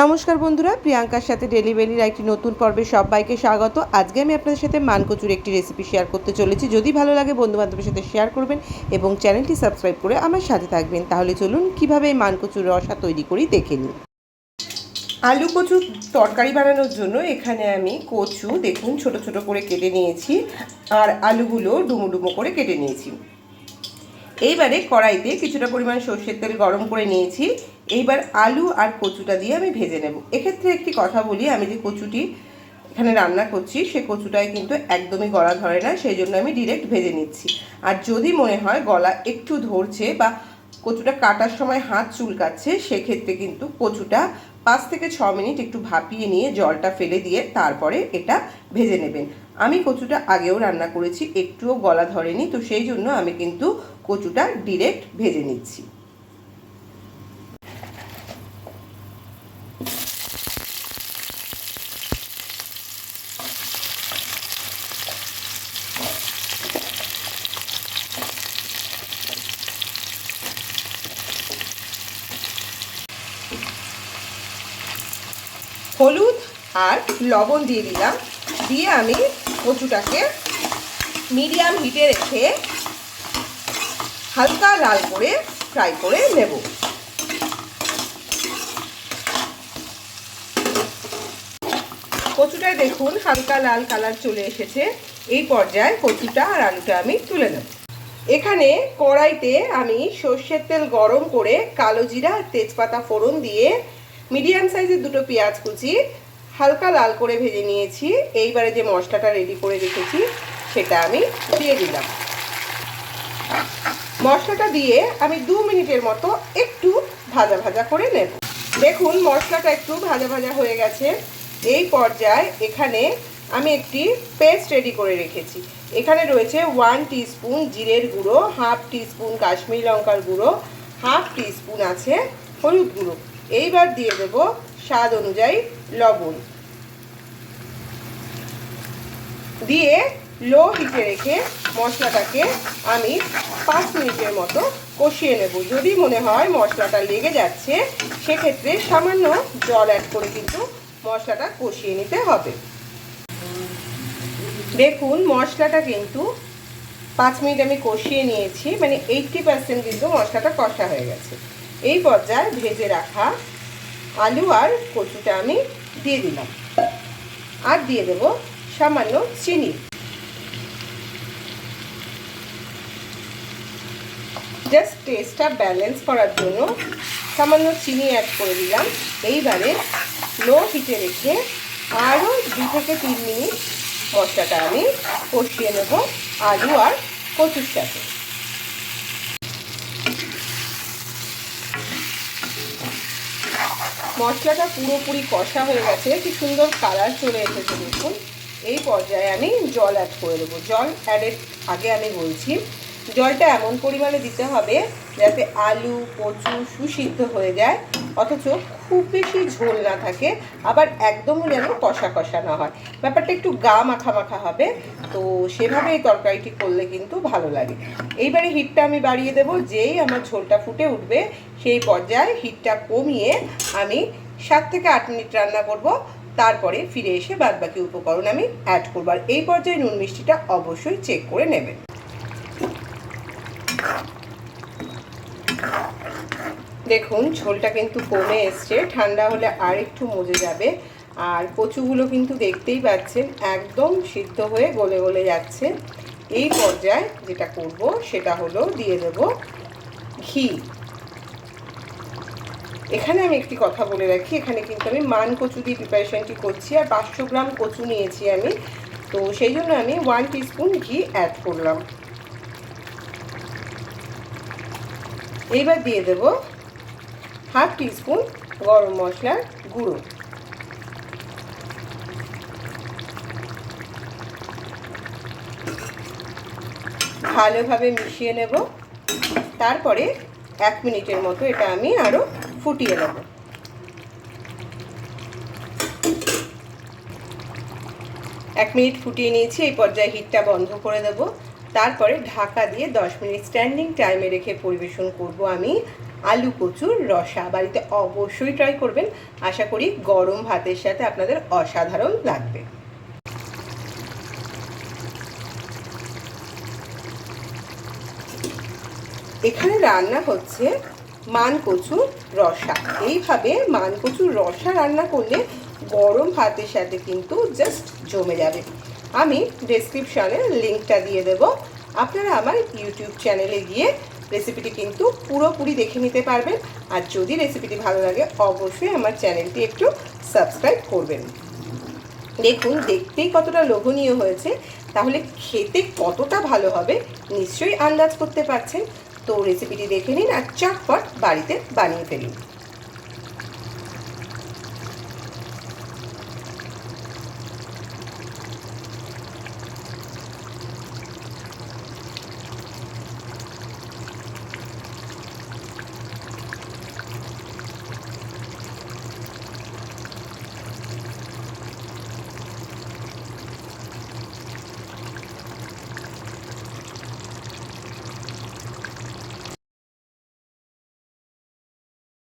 নমস্কার বন্ধুরা, প্রিয়াঙ্কার সাথে ডেলিভারির একটি নতুন পর্বে সবাইকে স্বাগত। আজকে আমি আপনাদের সাথে মানকচুর একটি রেসিপি শেয়ার করতে চলেছি। যদি ভালো লাগে বন্ধু বান্ধবের সাথে শেয়ার করবেন এবং চ্যানেলটি সাবস্ক্রাইব করে আমার সাথে থাকবেন। তাহলে চলুন কীভাবে এই মানকচুর রসা তৈরি করি দেখে নিন আলু কচু তরকারি বানানোর জন্য এখানে আমি কচু দেখুন, ছোট ছোট করে কেটে নিয়েছি আর আলুগুলো ডুমো ডুমো করে কেটে নিয়েছি। এইবারে কড়াইতে কিছুটা পরিমাণ সর্ষের তেল গরম করে নিয়েছি। এইবার আলু আর কচুটা দিয়ে আমি ভেজে নেব। এক্ষেত্রে একটি কথা বলি, আমি যে কচুটি এখানে রান্না করছি, সে কচুটায় কিন্তু একদমই গলা ধরে না, সেই জন্য আমি ডিরেক্ট ভেজে নিচ্ছি। আর যদি মনে হয় গলা একটু ধরছে বা কচুটা কাটার সময় হাত চুলকাচ্ছে, সেক্ষেত্রে কিন্তু কচুটা পাঁচ থেকে ছ মিনিট একটু ভাপিয়ে নিয়ে জলটা ফেলে দিয়ে তারপরে এটা ভেজে নেবেন। আমি কচুটা আগেও রান্না করেছি, একটুও গলা ধরেনি, তো সেই জন্য আমি কিন্তু কচুটা ডিরেক্ট ভেজে নিচ্ছি। হলুদ আর লবণ দিয়ে দিলাম। দিয়ে আমি কচুটাকে মিডিয়াম হিটে রেখে হালকা লাল করে ফ্রাই করে নেব। কচুটায় দেখুন হালকা লাল কালার চলে এসেছে। এই পর্যায়ে কচুটা আর আলুটা আমি তুলে নেব। এখানে কড়াইতে আমি সর্ষের তেল গরম করে কালো জিরা তেজপাতা ফোড়ন দিয়ে মিডিয়াম সাইজের দুটো পেঁয়াজ কুচি, হালকা লাল করে ভেজে নিয়েছি। এইবারে যে মশলাটা রেডি করে রেখেছি, সেটা আমি দিয়ে দিলাম। মশলাটা দিয়ে আমি দু মিনিটের মতো একটু ভাজা ভাজা করে নেব। দেখুন, মশলাটা একটু ভাজা ভাজা হয়ে গেছে। এই পর্যায়ে এখানে আমি একটি পেস্ট রেডি করে রেখেছি। এখানে রয়েছে ওয়ান টিস্পুন জিরের গুঁড়ো হাফ টিস্পুন কাশ্মীরি লঙ্কার গুঁড়ো হাফ টিস্পুন আছে হলুদ গুঁড়ো। এইবার দিয়ে দেব স্বাদ অনুযায়ী লবণ। দিয়ে লো হিটে রেখে মশলাটাকে আমি পাঁচ মিনিটের মতো কষিয়ে নেব। যদি মনে হয় মশলাটা লেগে যাচ্ছে, সেক্ষেত্রে সামান্য জল অ্যাড করে কিন্তু মশলাটা কষিয়ে নিতে হবে। দেখুন, মশলাটা কিন্তু পাঁচ মিনিট আমি কষিয়ে নিয়েছি মানে এইটটি পার্সেন্ট কিন্তু মশলাটা কষা হয়ে গেছে। এই পর্যায়ে ভেজে রাখা আলু আর কচুটা আমি দিয়ে দিলাম। আর দিয়ে দেব সামান্য চিনি। জাস্ট টেস্টটা ব্যালেন্স করার জন্য সামান্য চিনি অ্যাড করে দিলাম। এইবারে লো হিটে রেখে আরও দু থেকে তিন মিনিট মশলাটা আমি কষিয়ে নেব আলু আর কচুর সাথে। মশলাটা পুরোপুরি কষা হয়ে গেছে। কি সুন্দর কালার চলে এসেছে দেখুন। এই পর্যায়ে আমি জল অ্যাড করে দেবো। জল অ্যাডের আগে আমি বলছি। জলটা এমন পরিমাণে দিতে হবে যাতে আলু, কচু সুসিদ্ধ হয়ে যায়। অথচ খুব বেশি ঝোল না থাকে, আবার একদমই যেন কষা কষা না হয়। ব্যাপারটা একটু গা মাখা মাখা হবে, তো সেভাবে এই তরকারিটি করলে কিন্তু ভালো লাগে। এইবারে হিটটা আমি বাড়িয়ে দেবো, যেই আমার ঝোলটা ফুটে উঠবে, সেই পর্যায়ে হিটটা কমিয়ে আমি সাত থেকে আট মিনিট রান্না করব, তারপরে ফিরে এসে বাদবাকি উপকরণ আমি অ্যাড করব। আর এই পর্যায়ে নুন মিষ্টিটা অবশ্যই চেক করে নেবেন। দেখুন, ঝোলটা কিন্তু কমে এসছে। ঠান্ডা হলে আর একটু মজে যাবে। আর কচুগুলো কিন্তু দেখতেই পাচ্ছেন, একদম সিদ্ধ হয়ে গলে গলে যাচ্ছে। এই পর্যায়ে যেটা করব, সেটা হলো দিয়ে দেব ঘি। এখানে আমি একটি কথা বলে রাখি, এখানে কিন্তু আমি মান কচু দিয়ে প্রিপারেশনটি করছি, আর পাঁচশো গ্রাম কচু নিয়েছি আমি। তো সেই জন্য আমি ওয়ান টিস্পুন ঘি অ্যাড করলাম। এইবার দিয়ে দেব হাফ টিস্পুন গরম মশলার গুঁড়ো। ভালোভাবে মিশিয়ে নেব। তারপরে এক মিনিটের মতো এটা আমি আরও ফুটিয়ে নেব। এক মিনিট ফুটিয়ে নিয়েছি, এই পর্যায়ে হিটটা বন্ধ করে দেব। তারপরে ঢাকা দিয়ে দশ মিনিট স্ট্যান্ডিং টাইমে রেখে পরিবেশন করব আমি আলু কচুর রসা। বাড়িতে অবশ্যই ট্রাই করবেন। আশা করি গরম ভাতের সাথে আপনাদের অসাধারণ লাগবে। এখানে রান্না হচ্ছে মান কচুর রসা। এইভাবে মান কচুর রসা রান্না করলে গরম ভাতের সাথে কিন্তু জাস্ট জমে যাবে। আমি ডেসক্রিপশনে লিঙ্কটা দিয়ে দেব। আপনারা আমার ইউটিউব চ্যানেলে গিয়ে রেসিপিটি কিন্তু পুরোপুরি দেখে নিতে পারবেন। আর যদি রেসিপিটি ভালো লাগে, অবশ্যই আমার চ্যানেলটি একটু সাবস্ক্রাইব করবেন। দেখুন, দেখতেই কতটা লোভনীয় হয়েছে। তাহলে খেতে কতটা ভালো হবে, নিশ্চয়ই আন্দাজ করতে পারছেন। তো রেসিপিটি দেখে নিন আর চটপট বাড়িতে বানিয়ে ফেলুন।